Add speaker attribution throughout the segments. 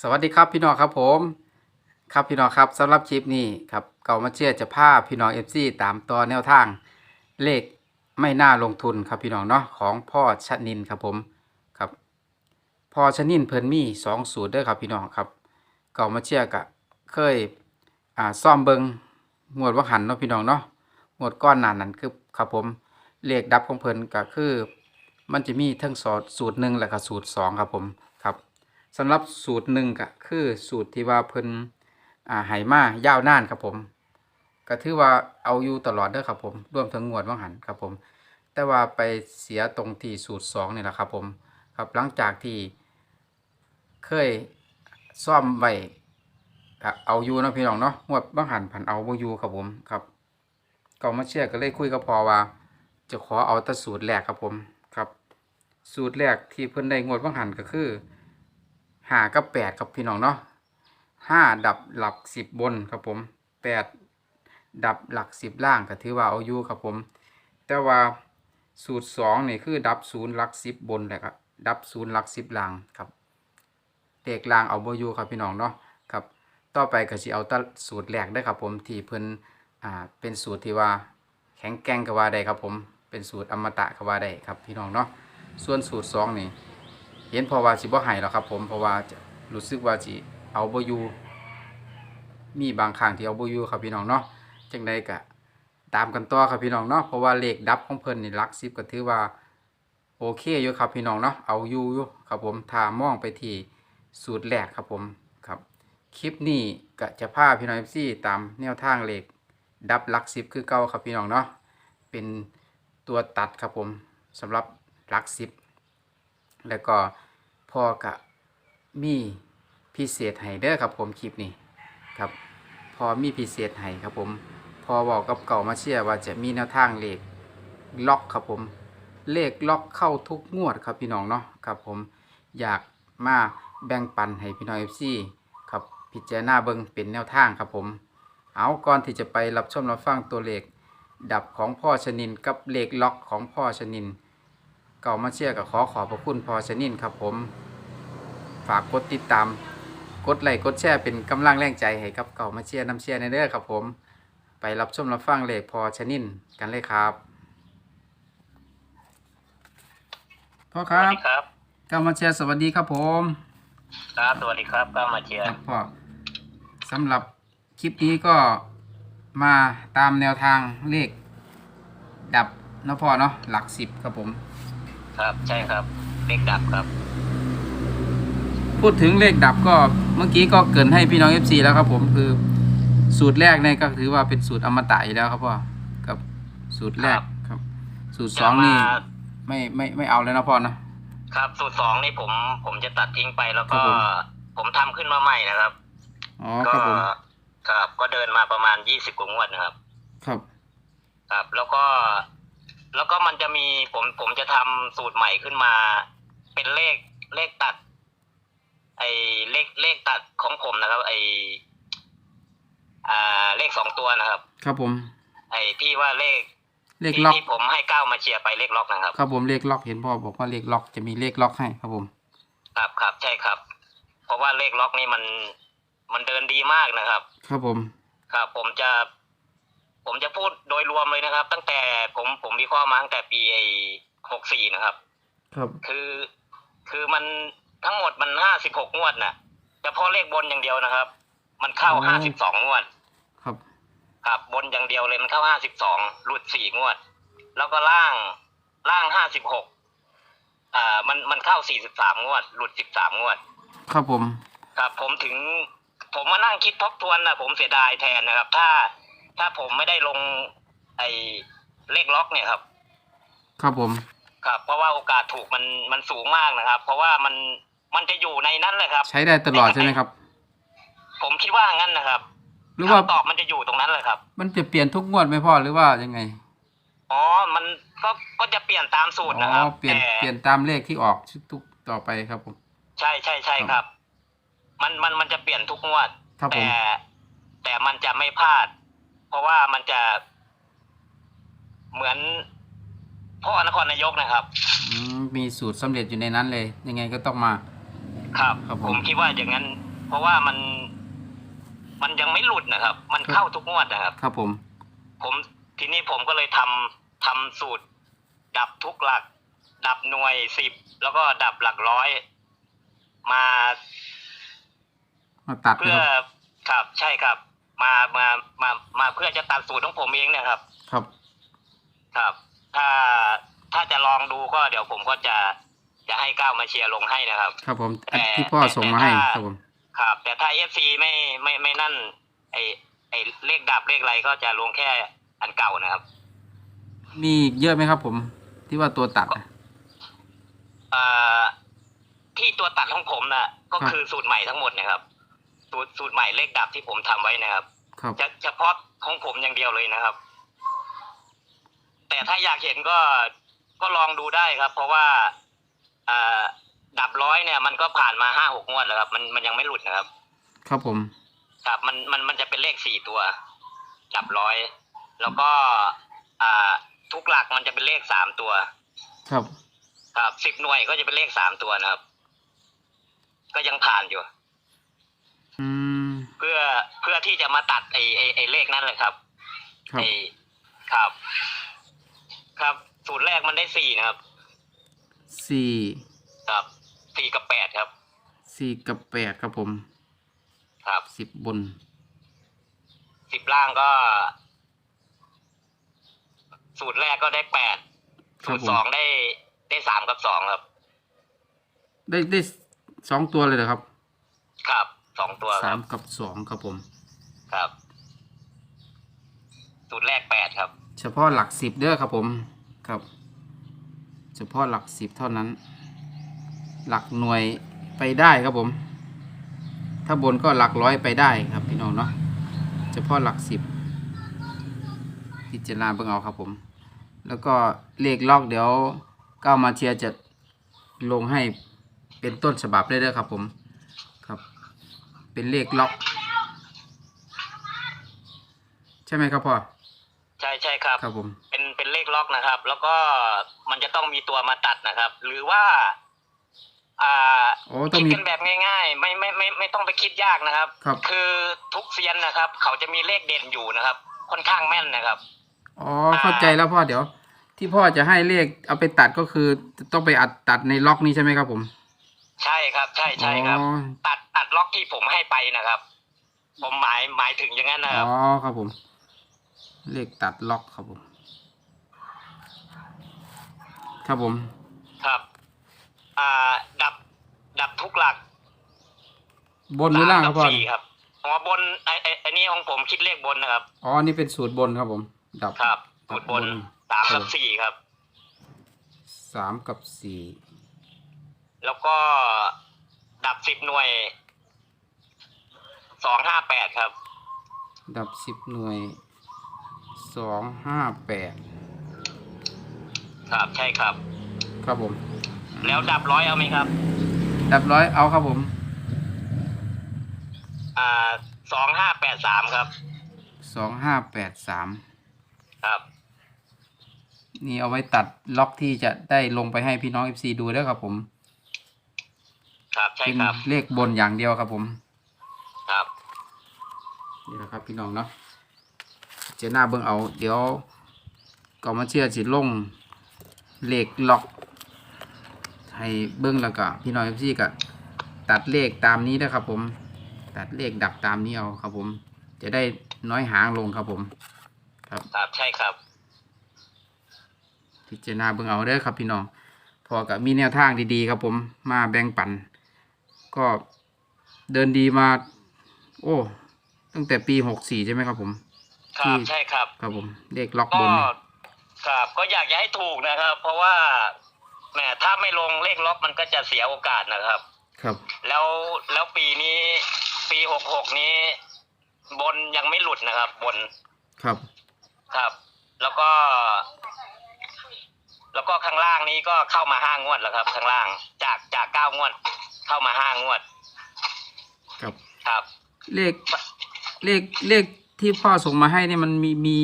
Speaker 1: สวัสดีครับพี่น้องครับผม ครับพี่น้องครับสำหรับคลิปนี้ครับเก่ามาเชื่อจะพาพี่น้องเอฟซีตามต่อแนวทางเลขไม่น่าลงทุนครับพี่น้องเนาะของพ่อชนินครับผมครับพ่อชนินเพิ่นมีสองสูตรเด้อครับพี่น้องครับ เก่ามาเชื่อกะเคยอ่าซ่อมเบิงงวดว่าหันเนาะพี่น้องเนาะงวดก้อนหนานนั้นคือครับผมเลขดับของเพิ่นก็คือ มันจะมีทั้งสูตรหนึ่งและก็สูตรสองครับผม สำหรับสูตรหนึ่งก็คือสูตรที่ว่าเพิ่นอ่าไหมายาวนานครับผม ก็ถือว่าเอาอยู่ตลอดเด้อครับผมรวมทั้งงวดว่างหันครับผม แต่ว่าไปเสียตรงที่สูตรสองนี่แหละครับผมครับหลังจากที่เคยซ่อมไว้เอาอยู่นะพี่น้องเนาะงวดว่างหันผันเอาบ่อยู่ครับผมครับก็มาเชื่อก็เลยคุยกับพอว่า จะขอเอาแต่สูตรแรกครับผมครับ สูตรแรกที่เพิ่นได้งวดว่างหันก็คือ ห้ากับแปดครับพี่น้องเนาะห้าดับหลักสิบบนครับผมแปดดับหลักสิบล่างก็ถือว่าเอาอยู่ครับผม แต่ว่าสูตรสองนี่คือดับศูนย์หลักสิบบนแหละครับดับศูนย์หลักสิบล่างครับเลขล่างเอาบอยู่ครับพี่น้องเนาะครับต่อไปก็สิเอาตัสูตรแรกได้ครับผมที่เพิ่นอ่าเป็นสูตรที่ว่าแข็งแกร่งก็ว่าได้ครับผมเป็นสูตรอมตะก็ว่าได้ครับพี่น้องเนาะส่วนสูตรสองนี่ เห็นพอว่าสิบ่ให้หรอกครับผมเพราะว่าจะรู้สึกว่าสิเอาบ่อยู่มีบางครั้งที่เอาบ่อยู่ครับพี่น้องเนาะจังใดก็ตามกันต่อครับพี่น้องเนาะเพราะว่าเลขดับของเพิ่นนี่ลัก10ก็ถือว่าโอเคอยู่ครับพี่น้องเนาะเอาอยู่อยู่ครับผมถ้ามองไปที่สูตรแรกครับผมครับคลิปนี้ก็จะพาพี่น้อง FC ตามแนวทางเลขดับลักสิบคือเก่าครับพี่น้องเนาะเป็นตัวตัดครับผมสำหรับลักสิบ แล้วก็พอกะมีพิเศษให้เด้อครับผมคลิปนี้ครับ พอมีพิเศษให้ครับผม พอบอกกับเก่ามาเชื่อว่าจะมีแนวทางเลขล็อกครับผม เลขล็อกเข้าทุกงวดครับพี่น้องเนาะครับผมอยากมาแบ่งปันให้พี่น้องเอฟซีครับพิจารณาเบิ่งเป็นแนวทางครับผม เอาก่อนที่จะไปรับชมรับฟังตัวเลขดับของพ่อชนินกับเลขล็อกของพ่อชนิน เก่ามาเชื่อกับขอขอบพระคุณพ่อชนินครับผม ฝากกดติดตาม กดไลค์กดแชร์เป็นกำลังแรงใจให้กับเก่ามาเชียร์น้ำเชียร์ในเด้อครับผม ไปรับชมรับฟังเลขพ่อชนินกันเลยครับพ่อค
Speaker 2: สวั
Speaker 1: รั
Speaker 2: ส
Speaker 1: บ
Speaker 2: ดีครับ
Speaker 1: เก่ามาเชียร์สวัสดีครับผม
Speaker 2: ครับ สวัสดีครับก้าวมาเชียร์
Speaker 1: ครับพ่อสำหรับคลิปนี้ก็มาตามแนวทางเลข ดับเนาะพ่อเนาะหลักสิบครับผม
Speaker 2: ครับ ใช่ครับ เลขดับครับ
Speaker 1: พูดถึงเลขดับก็เมื่อกี้ก็เกรินให้พี่น้อง FC แล้วครับผมคือสูตรแรกเนี่ยก็ถือว่าเป็นสูตรอมตะอยู่แล้วครับพ่อกับสูตรแรกครับ สูตรสองนี่
Speaker 2: จะมา
Speaker 1: ไม่ไม่ไม่เอาแล้วนะพ่อนะ ครับ
Speaker 2: สูตรสองนี่ผม ผมจะตัดทิ้งไปแล้วก็
Speaker 1: ครับผม
Speaker 2: ผมทำขึ้นมาใหม่นะครับ
Speaker 1: อ๋อค
Speaker 2: ก็
Speaker 1: รับผม
Speaker 2: ครับก็เดินมาประมาณยี่สิบกว่างวดนะครับ
Speaker 1: ครับ
Speaker 2: ครับ แล้วก็ แล้วก็มันจะมีผมผมจะทำสูตรใหม่ขึ้นมา เป็นเลขเลขตัด ไอ้เลขเลขตัดของผมนะครับ ไอ้อ่าเลขสองตัวนะครับ
Speaker 1: ครับผม
Speaker 2: ไอ้ที่ว่าเลข
Speaker 1: เลข
Speaker 2: ที่
Speaker 1: ล็อก
Speaker 2: ที่ผมให้ก้าวมาเชียร์ไปเลขล็อกนะครับ
Speaker 1: ครับผมเลขล็อกเห็นพ่อบอกว่าเลขล็อกจะมีเลขล็อกให้ครับผม
Speaker 2: ครับครับใช่ครับ เพราะว่าเลขล็อกนี่มันมันเดินดีมากนะครับ
Speaker 1: ครับผม
Speaker 2: ครับ ผมจะ ผมจะพูดโดยรวมเลยนะครับ ตั้งแต่ผมผมวิเคราะห์มาตั้งแต่ปีไอ้หกสี่นะครับ
Speaker 1: ครับ
Speaker 2: คือคือมันทั้งหมดมันห้าสิบหกงวดน่ะเฉพาะเลขบนอย่างเดียวนะครับ มันเข้าห้าสิบสองงวด
Speaker 1: ครับ
Speaker 2: ครับบนอย่างเดียวเลยมันเข้าห้าสิบสองหลุดสี่งวด แล้วก็ล่างล่างห้าสิบหกอ่ามันมันเข้าสี่สิบสามงวด หลุดสิบสามงวด
Speaker 1: ครับผม
Speaker 2: ครับผมถึง ผมมานั่งคิดทบทวนนะผมเสียดายแทนนะครับ ถ้า ถ้าผมไม่ได้ลงไอ้เลขล็อกเนี่ยครับ
Speaker 1: ครับผม
Speaker 2: ครับ เพราะว่าโอกาสถูกมันมันสูงมากนะครับ เพราะว่ามันมันจะอยู่ในนั้นเลยครับ
Speaker 1: ใช้ได้ตลอดใช่ไหมครับ
Speaker 2: ผมคิดว่างั้นนะครับ
Speaker 1: หรือว่า
Speaker 2: คำตอบมันจะอยู่ตรงนั้นเลยครับ
Speaker 1: มันจะเปลี่ยนทุกงวดไหมพ่อหรือว่ายังไง
Speaker 2: อ๋อ มันก็ก็จะเปลี่ยนตามสูตร
Speaker 1: อ๋
Speaker 2: นะครับ
Speaker 1: อเปลี่ยน
Speaker 2: แต่
Speaker 1: เปลี่ยนตามเลขที่ออกทุกต่อไปครับผม
Speaker 2: ใช่ใช่ใช่ครับ มันมันมันจะเปลี่ยนทุกงวด
Speaker 1: ครับผม
Speaker 2: แต่แต่มันจะไม่พลาดเพ ราะว่ามันจะเหมือนพ่อนครนายกนะครับ
Speaker 1: อืมมีสูตรสำเร็จอยู่ในนั้นเลย ยังไงก็ต้องมา
Speaker 2: ครับ
Speaker 1: ครับผม
Speaker 2: ผมคิดว่าอย่างนั้น เพราะว่ามันมันยังไม่หลุดนะครับ มันเข้าทุกงวดนะครับ
Speaker 1: ครับผม
Speaker 2: ผมทีนี้ผมก็เลยทำทำสูตร ดับทุกหลัก ดับหน่วยสิบแล้วก็ดับหลักร้อย มา
Speaker 1: มาตัด
Speaker 2: เพื่อ
Speaker 1: นะครับ
Speaker 2: ครับใช่ครับ มามามามาเพื่อจะตัดสูตรของผมเองเนะครับ
Speaker 1: ครับ
Speaker 2: ครับ ถ้าถ้าจะลองดูก็เดี๋ยวผมก็จะจะให้ก้าวมาเชียร์ลงให้นะครับ
Speaker 1: ครับผมอัน
Speaker 2: แต่
Speaker 1: ที่พ่อส่งมาให้
Speaker 2: แต่ถ้า
Speaker 1: ครับผม
Speaker 2: ครับ แต่ถ้าเอฟซีไม่ไม่ไม่นั่น ไอไอเลขดับเลขอะไรก็จะลงแค่อันเก่านะครับ
Speaker 1: มีเยอะไหมครับ ผมที่ว่าตัวตัดอะ
Speaker 2: เอ่อที่ตัวตัดของผมนะก็
Speaker 1: ครับ
Speaker 2: คือสูตรใหม่ทั้งหมดนะครับ สูตรสูตรใหม่เลขดับที่ผมทำไว้นะครับ
Speaker 1: ครับ
Speaker 2: จะเฉพาะของผมอย่างเดียวเลยนะครับ แต่ถ้าอยากเห็นก็ก็ลองดูได้ครับ เพราะว่าเอ่อดับร้อยเนี่ย มันก็ผ่านมาห้าหกงวดแล้วครับ มันมันยังไม่หลุดนะครับ
Speaker 1: ครับผม
Speaker 2: ครับมันมันมันจะเป็นเลขสี่ตัว ดับร้อย แล้วก็อ่าทุกหลักมันจะเป็นเลขสามตัว
Speaker 1: ครับ
Speaker 2: ครับสิบหน่วยก็จะเป็นเลขสามตัวนะครับ ก็ยังผ่านอยู่
Speaker 1: อืม
Speaker 2: เพื่อเพื่อที่จะมาตัดไอ้ไอ้ไอ้เลขนั้นเลยครับ
Speaker 1: ครับ
Speaker 2: ไอ้ครับ ครับ สูตรแรกมันได้สี่นะครับ
Speaker 1: สี่
Speaker 2: ครับสี่กับแปดครับ
Speaker 1: สี่กับแปดครับผม
Speaker 2: ครับ
Speaker 1: สิบบน
Speaker 2: สิบล่างก็ สูตรแรกก็ได้แปด
Speaker 1: ครั
Speaker 2: สู
Speaker 1: บ
Speaker 2: ตร
Speaker 1: ผม
Speaker 2: สองได้ได้สามกับสองครับ
Speaker 1: ได้ได้สองตัวเลยเหรอครับ
Speaker 2: ครับ สองตัวค
Speaker 1: สา
Speaker 2: รั
Speaker 1: ม
Speaker 2: บ
Speaker 1: กับสองครับผม
Speaker 2: ครับ สูตรแรกแปดครับ
Speaker 1: เฉพาะหลักสิบเด้อครับผมครับ เฉพาะหลักสิบเท่านั้น หลักหน่วยไปได้ครับผม ถ้าบนก็หลักร้อยไปได้ครับพี่น้องเนาะเฉพาะหลักสิบพิจารณาเบิ่งเอาครับผม แล้วก็เลขล็อกเดี๋ยวก้าวมาเชียร์จะลงให้เป็นต้นฉบับได้เด้อครับผม ครับ เป็นเลขล็อก ใช่ไหมครับพ่อ
Speaker 2: ใช่ใช่ครับ
Speaker 1: ครับผม
Speaker 2: เป็นเป็นเลขล็อกนะครับ แล้วก็มันจะต้องมีตัวมาตัดนะครับ หรือว่า อ่า
Speaker 1: โอ้ต้อง
Speaker 2: คิด
Speaker 1: มี
Speaker 2: กันแบบง่ายๆ ไม่ไม่ไม่ไม่ต้องไปคิดยากนะครับ
Speaker 1: ครับ
Speaker 2: คือทุกเซียนนะครับ เขาจะมีเลขเด่นอยู่นะครับ ค่อนข้างแม่นนะครับ
Speaker 1: อ๋อเข้าใจแล้วพ่อเดี๋ยว ที่พ่อจะให้เลขเอาไปตัดก็คือ ต้องไปอัดตัดในล็อกนี้ใช่ไหมครับผม
Speaker 2: ใช่ครับ ใช่ใช่ครับ
Speaker 1: อ๋อ
Speaker 2: ตัด ตัดล็อกที่ผมให้ไปนะครับ ผมหมายหมายถึงอย่างนั้นนะครับ
Speaker 1: อ๋อครับผม เลขตัดล็อกครับผม ครับผม
Speaker 2: ครับ อ่า ดับ ดับทุกหลัก
Speaker 1: บนหรือล่างครับพ่อ
Speaker 2: สมกัสี่ครับอ๋อบนไอ้ไอ้ไอ้นี่ของผมคิดเลขบนนะครับ
Speaker 1: อ๋อนี่เป็นสูตรบนครับผม ดับ
Speaker 2: ครับสูตรบนสามกับสี่ครับ
Speaker 1: สามกับสี่
Speaker 2: แล้วก็ดับสิบหน่วย สองห้าแปดครับ
Speaker 1: ดับสิบหน่วยสองห้าแปด
Speaker 2: ครับใช่ครับ
Speaker 1: ครับผม
Speaker 2: แล้วดับร้อยเอาไหมครับ
Speaker 1: ดับร้อยเอาครับผม
Speaker 2: อ่าสองห้าแปดสามครับ
Speaker 1: สองห้าแปดสาม
Speaker 2: ครับ
Speaker 1: นี่เอาไว้ตัดล็อกที่จะได้ลงไปให้พี่น้องเอฟซีดูด้วยครับผม
Speaker 2: ครับใช่
Speaker 1: เป็น
Speaker 2: ครับ
Speaker 1: เลขบนอย่างเดียวครับผม
Speaker 2: ครับ
Speaker 1: นี่แหละครับพี่น้องเนาะเจาหน้าเบิ่งเอา เดี๋ยวก็มาเชื่อสิลงเลขล็อก ให้เบิ่งแล้วก็พี่น้องเอฟซีก็ตัดเลขตามนี้นะครับ ผม ตัดเลขดับตามนี้เอาครับ ผม จะได้น้อยหางลงครับผม ครับ
Speaker 2: ครับใช่ครับ
Speaker 1: พิจารณาเบิ่งเอาเด้อครับพี่น้องพอกับมีแนวทางดีๆครับผมมาแบ่งปัน ก็เดินดีมา โอ้ ตั้งแต่ปีหกสี่ใช่ไหมครับผม
Speaker 2: ครับ
Speaker 1: ที่
Speaker 2: ใช่ครับ
Speaker 1: ครับผมเลขล็อกบ
Speaker 2: ก็
Speaker 1: นนี่
Speaker 2: ครับก็อยากจะให้ถูกนะครับ เพราะว่าแหมถ้าไม่ลงเลขล็อกมันก็จะเสียโอกาสนะครับ
Speaker 1: ครับ
Speaker 2: แล้วแล้วปีนี้ปีหกหกนี้ บนยังไม่หลุดนะครับ บน
Speaker 1: ครับ
Speaker 2: ครับ แล้วก็ แล้วก็ข้างล่างนี้ก็เข้ามาห้างวดแล้วครับ ข้างล่างจากจากเก้างวด เข้ามาห้างวด
Speaker 1: ครับ
Speaker 2: ครับ
Speaker 1: เลข เลขเลขที่พ่อส่งมาให้นี่มันมีมี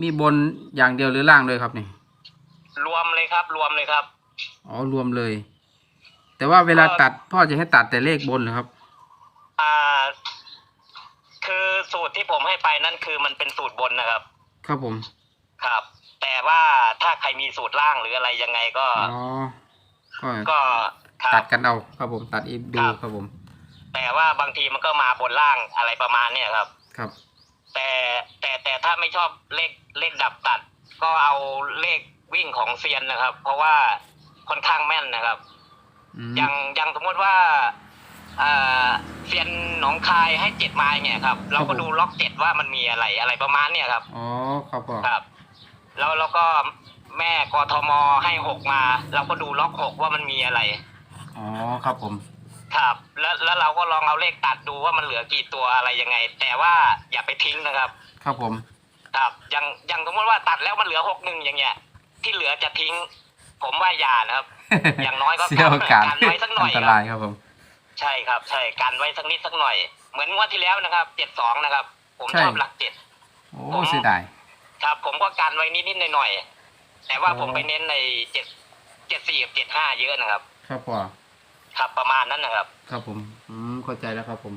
Speaker 1: มีบนอย่างเดียวหรือล่างเลยครับนี่
Speaker 2: รวมเลยครับ รวมเลยครับ
Speaker 1: อ๋อรวมเลย แต่ว่าเวลาตัดพ่อจะให้ตัดแต่เลขบนเหรอครับ
Speaker 2: สูตรที่ผมให้ไปนั่นคือมันเป็นสูตรบนนะครับ
Speaker 1: ครับผม
Speaker 2: ครับ แต่ว่าถ้าใครมีสูตรล่างหรืออะไรยังไงก็
Speaker 1: อ๋อก็
Speaker 2: ก็ครั
Speaker 1: ตั
Speaker 2: บ
Speaker 1: ดกันเอาครับผมตัดอีกดู
Speaker 2: ครับ
Speaker 1: ครับผม
Speaker 2: แต่ว่าบางทีมันก็มาบนล่างอะไรประมาณเนี้ยครับ
Speaker 1: ครับ
Speaker 2: แต่แต่แต่ถ้าไม่ชอบเลขเลขดับตัด ก็เอาเลขวิ่งของเซียนนะครับ เพราะว่าค่อนข้างแม่นนะครับ
Speaker 1: อืม
Speaker 2: อย่างอย่างสมมติว่าเอ่อเซียนหนองคายให้เจ็ดไม้เนี่ยครับ เราก็ดูล็อกเจ็ดว่ามันมีอะไรอะไรประมาณเนี่ยครับ
Speaker 1: อ๋อครับพ่อ
Speaker 2: ครับ แล้วแล้วก็แม่กทมให้หกมา เราก็ดูล็อกหกว่ามันมีอะไร
Speaker 1: อ๋อครับผม
Speaker 2: ครับ แล้วแล้วเราก็ลองเอาเลขตัดดูว่ามันเหลือกี่ตัวอะไรยังไง แต่ว่าอย่าไปทิ้งนะครับ
Speaker 1: ครับผม
Speaker 2: ครับอย่างอย่างสมมติว่าตัดแล้วมันเหลือหกหนึ่งอย่างเงี้ย ที่เหลือจะทิ้ง ผมว่าอย่านะครับ อย่างน้อยก็
Speaker 1: เสียโอกาส
Speaker 2: กันไว้สักหน่อย
Speaker 1: อันต
Speaker 2: ครับ
Speaker 1: รายครับผม
Speaker 2: ใช่ครับ ใช่กันไว้สักนิดสักหน่อย เหมือนงวดที่แล้วนะครับเจ็ดสองนะครับ ผมชอบหลักเจ็ด
Speaker 1: โอ้เสียดาย
Speaker 2: ครับ ผมก็กันไว้นิดนิดหน่อยหน่อยๆแต่ว่า
Speaker 1: โอ้
Speaker 2: ผมไปเน้นในเจ็ดเจ็ดสี่กับเจ็ดห้าเยอะนะครับ
Speaker 1: ครับพ่อ
Speaker 2: ครับประมาณนั้นนะครับ
Speaker 1: ครับผม อืมเข้าใจแล้วครับผม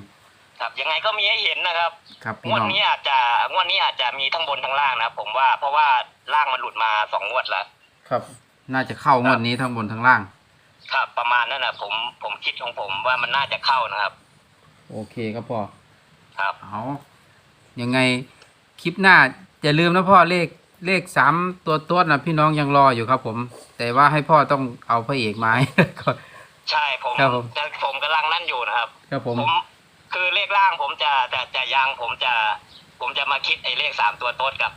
Speaker 2: ครับยังไงก็มีให้เห็นนะครับ
Speaker 1: ครับ
Speaker 2: ง
Speaker 1: พี่
Speaker 2: วด
Speaker 1: น้อง
Speaker 2: นี้อาจจะงวดนี้อาจจะมีทั้งบนทั้งล่างนะครับผมว่าเพราะว่าล่างมันหลุดมาสองงวดแล้ว
Speaker 1: ครับ น่าจะเข้างวดนี้ทั้งบนทั้งล่าง
Speaker 2: ครับ ประมาณนั้นนะผมผมคิดของผมว่ามันน่าจะเข้านะครับ
Speaker 1: โอเคครับพ่อ
Speaker 2: ครับ
Speaker 1: เอายังไงคลิปหน้าอย่าลืมนะพ่อเลขเลขสามตัวต้นนะพี่น้องยังรออยู่ครับผม แต่ว่าให้พ่อต้องเอาพระเอกมาให้ ก่อน
Speaker 2: ใช่ผม
Speaker 1: ครับผม
Speaker 2: แต่ผมกำลังนั่นอยู่นะครับ
Speaker 1: ครับผม
Speaker 2: ผมคือเลขล่างผมจะจะจะยังผมจะ ผมจะมาคิดไอ้เลขสามตัวโต๊ดกับ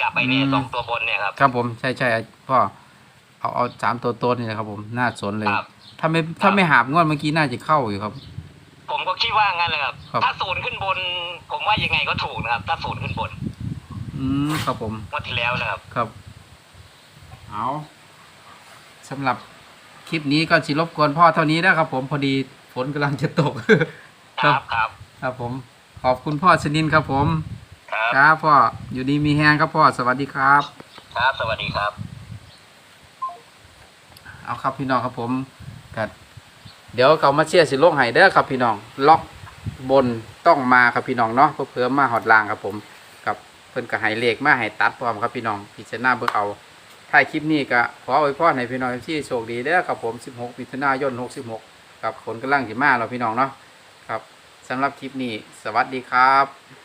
Speaker 2: กับไอ้เนี่ยสองตัวบนเนี่ยครับ
Speaker 1: ครับผมใช่ใช่พ่อเอาเอาสามตัวต้นนี่นะครับ ผมน่าสนเลย
Speaker 2: ครับ
Speaker 1: ถ้าไม่ถ้าไม่หาบงวดเมื่อกี้น่าจะเข้าอยู่ครับ
Speaker 2: ผมก็คิดว่างั้นเลยครับ
Speaker 1: ครับ
Speaker 2: ถ้าศูนย์ขึ้นบน ผมว่ายังไงก็ถูกนะครับ ถ้าศูนย์ขึ้นบน
Speaker 1: อืมครับผม
Speaker 2: งวดที่แล้วนะครับ
Speaker 1: ครับ เอาสำหรับ คลิปนี้ก็สิรบกวนพ่อเท่านี้นะครับผมพอดีฝนกำลังจะตก
Speaker 2: ครับครับ
Speaker 1: ครับผม ขอบคุณพ่อชนินครับผม
Speaker 2: ครับ
Speaker 1: ครับพ่ออยู่ดีมีแฮงครับพ่อสวัสดีครับ
Speaker 2: ครับสวัสดีครับ
Speaker 1: เอาครับพี่น้องครับผมกัเดี๋ยวเขามาเชียร์สิลงไห้เด้อครับพี่น้องล็อกบนต้องมาครับพี่น้องเนาะเพื่อเพิ่มมาหอดลางครับผมกับเพิ่นกับไห้เลขมาไห้ตัดพร้อมครับพี่น้องพิจารณาเบิ่งเอา ท้ายคลิปนี้ก็ขออวยพรให้พี่น้องที่โชคดีเด้อครับผม 16มิถุนายน 66 กับฝนกำลังสิมากเราพี่น้องเนาะครับสำหรับคลิปนี้ สวัสดีครับ